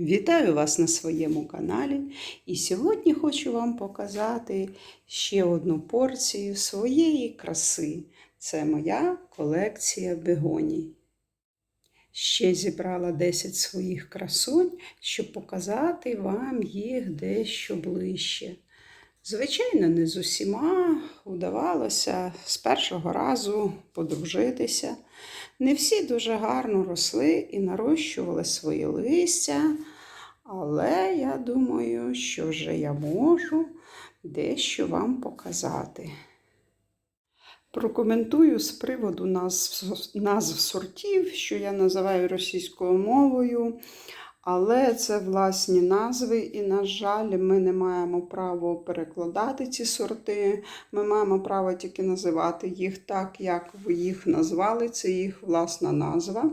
Вітаю вас на своєму каналі. І сьогодні хочу вам показати ще одну порцію своєї краси. Це моя колекція бегоній. Ще зібрала 10 своїх красунь, щоб показати вам їх дещо ближче. Звичайно, не з усіма удавалося з першого разу подружитися. Не всі дуже гарно росли і нарощували свої листя, але я думаю, що вже я можу дещо вам показати. Прокоментую з приводу назв, назв сортів, що я називаю російською мовою. Але це власні назви, і, на жаль, ми не маємо права перекладати ці сорти. Ми маємо право тільки називати їх так, як ви їх назвали. Це їх власна назва.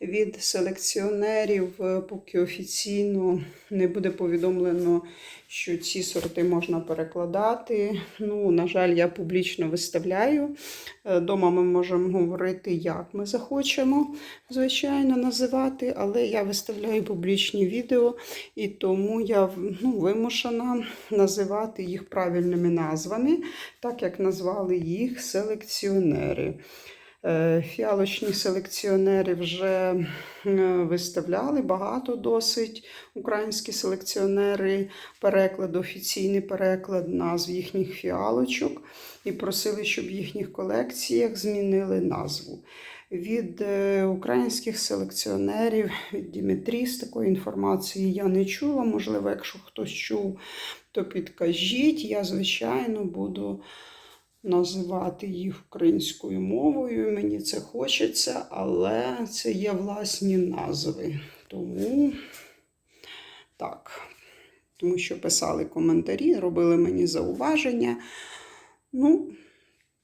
Від селекціонерів, поки офіційно не буде повідомлено, що ці сорти можна перекладати. Ну, на жаль, я публічно виставляю. Дома ми можемо говорити, як ми захочемо, звичайно, називати, але я виставляю публічні відео, і тому я ну, вимушена називати їх правильними назвами, так як назвали їх селекціонери. Фіалочні селекціонери вже виставляли багато досить. Українські селекціонери переклад, офіційний переклад назв їхніх фіалочок і просили, щоб в їхніх колекціях змінили назву. Від українських селекціонерів, від Дімітріс такої інформації я не чула. Можливо, якщо хтось чув, то підкажіть. Я, звичайно, буду називати їх українською мовою. Мені це хочеться, але це є власні назви. Тому так, тому що писали коментарі, робили мені зауваження. Ну,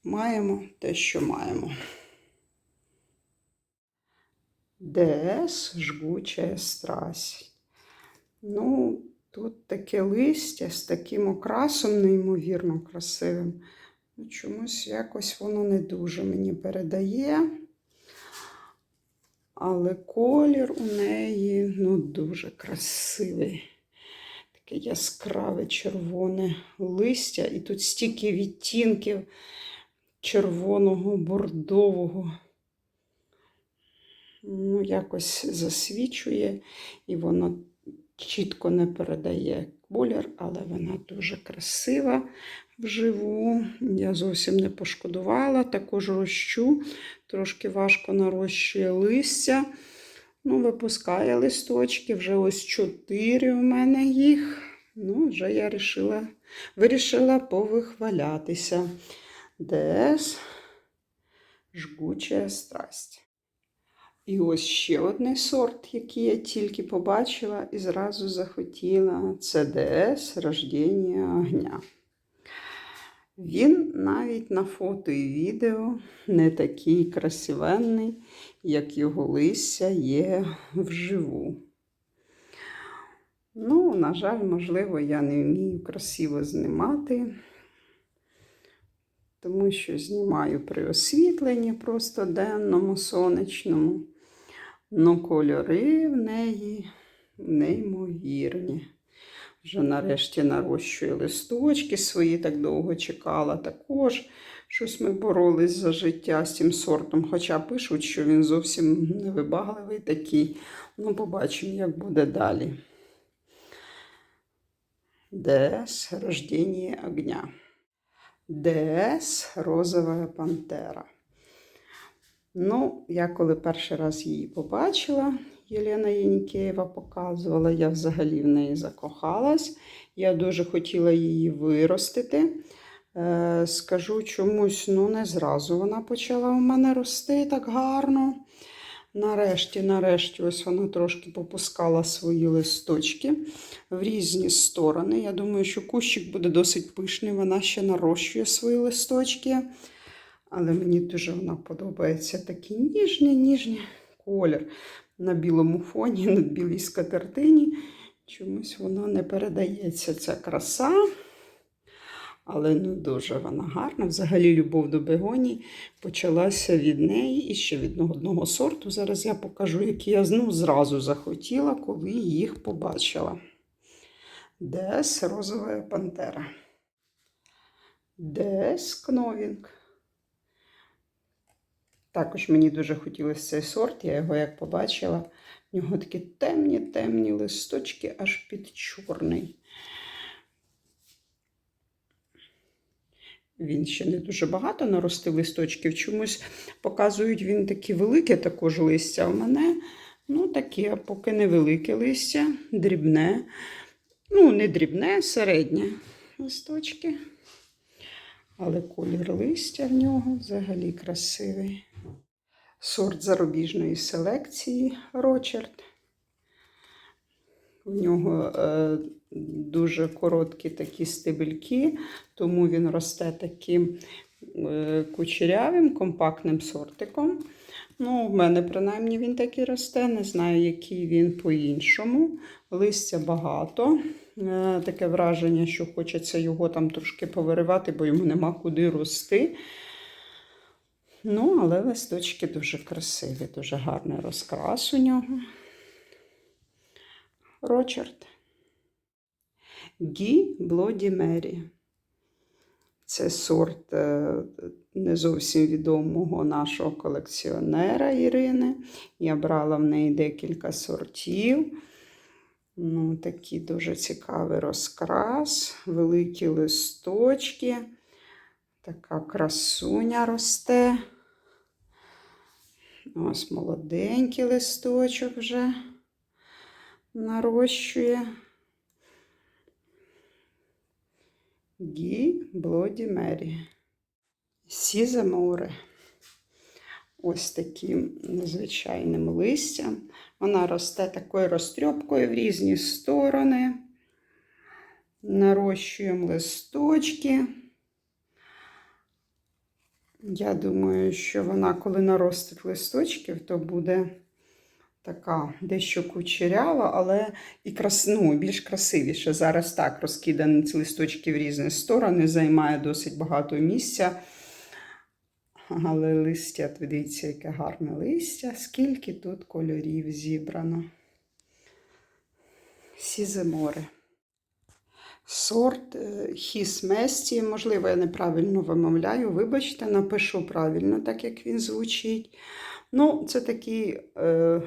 маємо те, що маємо. ДС жгуча страсть. Ну, тут таке листя з таким окрасом, неймовірно красивим. Ну, Чомусь якось воно не дуже мені передає. Але колір у неї ну, дуже красивий. Таке яскраве червоне листя. І тут стільки відтінків червоного, бордового. Ну, якось засвічує, і воно чітко не передає колір, але вона дуже красива вживу. Я зовсім не пошкодувала, також рощу, трошки важко нарощує листя. Ну, Випускає листочки, вже ось чотири у мене їх. Ну, вже я вирішила, вирішила повихвалятися. ДС жгуча страсть. І ось ще один сорт, який я тільки побачила і зразу захотіла це ДС Рождення огня. Він навіть на фото і відео не такий красивенний, як його листя є вживу. Ну, на жаль, можливо, я не вмію красиво знімати, тому що знімаю при освітленні просто денному, сонячному. Ну, кольори в неї неймовірні. Вже нарешті нарощує листочки свої, так довго чекала. Також щось ми боролись за життя з цим сортом. Хоча пишуть, що він зовсім невибагливий такий. Ну, побачимо, як буде далі. ДС Рождение огня. ДС Розова Пантера. Ну, я коли перший раз її побачила, Єлена Єнікеєва показувала, я взагалі в неї закохалась. Я дуже хотіла її виростити. Е, Скажу чомусь, ну, не зразу вона почала у мене рости так гарно. Нарешті, нарешті, ось вона трошки попускала свої листочки в різні сторони. Я думаю, що кущик буде досить пишний, вона ще нарощує свої листочки. Але мені дуже вона подобається такий ніжний, ніжний колір на білому фоні, на білій скатертині. Чомусь воно не передається ця краса. Але ну дуже вона гарна. Взагалі любов до бегоній почалася від неї і ще від одного сорту. Зараз я покажу, які я ну, зразу захотіла, коли їх побачила. Дес розова пантера. Дес Кновінг. Також мені дуже хотілося цей сорт, я його як побачила. В нього такі темні, темні листочки аж під чорний. Він ще не дуже багато наростив листочків. Чомусь показують він такі велике також листя. В мене ну, таке, поки невелике листя, дрібне. Ну, не дрібне, середнє листочки. Але колір листя в нього взагалі красивий. Сорт зарубіжної селекції Рочард. В нього е, дуже короткі такі стебельки, тому він росте таким е, кучерявим, компактним сортиком. Ну, в мене, принаймні, він такий росте. Не знаю, який він по-іншому. Листя багато. Е, таке враження, що хочеться його там трошки повиривати, бо йому нема куди рости. Ну, але листочки дуже красиві, дуже гарний розкрас у нього. Рочард. Гі Блоді Мері. Це сорт е, не зовсім відомого нашого колекціонера Ірини. Я брала в неї декілька сортів. Ну, Такий дуже цікавий розкрас, великі листочки. Така красуня росте. Ось молоденький листочок вже нарощує. Гі Блоді Мері. Сізе море. Ось таким незвичайним листям. Вона росте такою розтрьопкою в різні сторони. Нарощуємо листочки. Я думаю, що вона, коли наростить листочків, то буде така дещо кучерява, але і крас... ну, більш красивіше. Зараз так розкидані ці листочки в різні сторони, займає досить багато місця. Але листя, дивіться, яке гарне листя, скільки тут кольорів зібрано. Сізе море. Сорт е, хіс месті, можливо, я неправильно вимовляю. Вибачте, напишу правильно, так як він звучить. Ну, це такий е,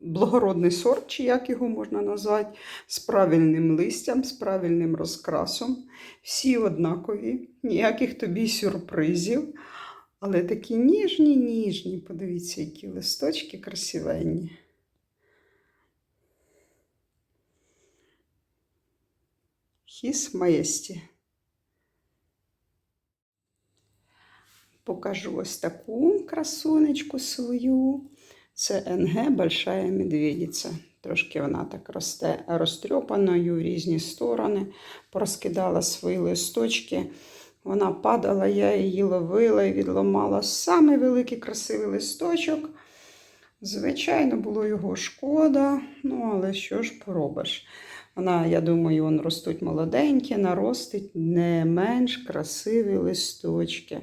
благородний сорт, чи як його можна назвати, з правильним листям, з правильним розкрасом. Всі однакові, ніяких тобі сюрпризів. Але такі ніжні, ніжні. Подивіться, які листочки красивенні. Хіс Маєсті. Покажу ось таку красунечку свою. Це НГ Большая Медведиця. Трошки вона так росте розтрьопаною в різні сторони, порозкидала свої листочки. Вона падала, я її ловила і відломала самий великий красивий листочок. Звичайно, було його шкода, ну, але що ж поробиш? Вона, я думаю, вон ростуть молоденькі, наростить не менш красиві листочки.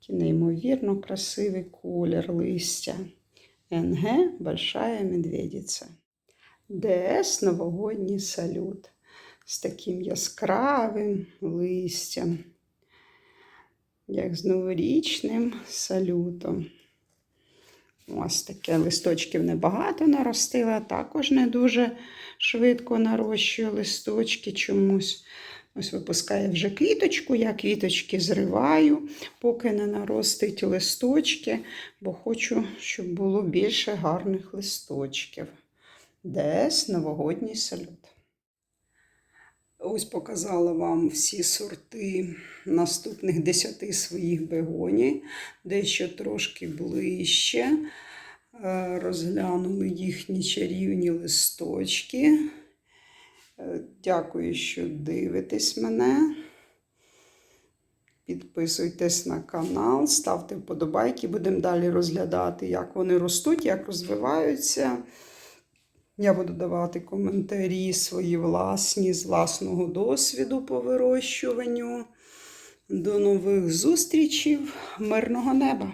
Такий неймовірно красивий колір листя. НГ Большая Медведиця. ДС Новогодній салют з таким яскравим листям, як з новорічним салютом. Ось таке листочків небагато наростила, також не дуже швидко нарощує листочки чомусь. Ось випускає вже квіточку, я квіточки зриваю, поки не наростить листочки, бо хочу, щоб було більше гарних листочків. Десь новогодній салют. Ось показала вам всі сорти наступних 10 своїх бегоній, дещо трошки ближче. Е, Розглянули їхні чарівні листочки. Е, Дякую, що дивитесь мене. Підписуйтесь на канал, ставте вподобайки, будемо далі розглядати, як вони ростуть, як розвиваються. Я буду давати коментарі свої власні з власного досвіду по вирощуванню. До нових зустрічей, мирного неба!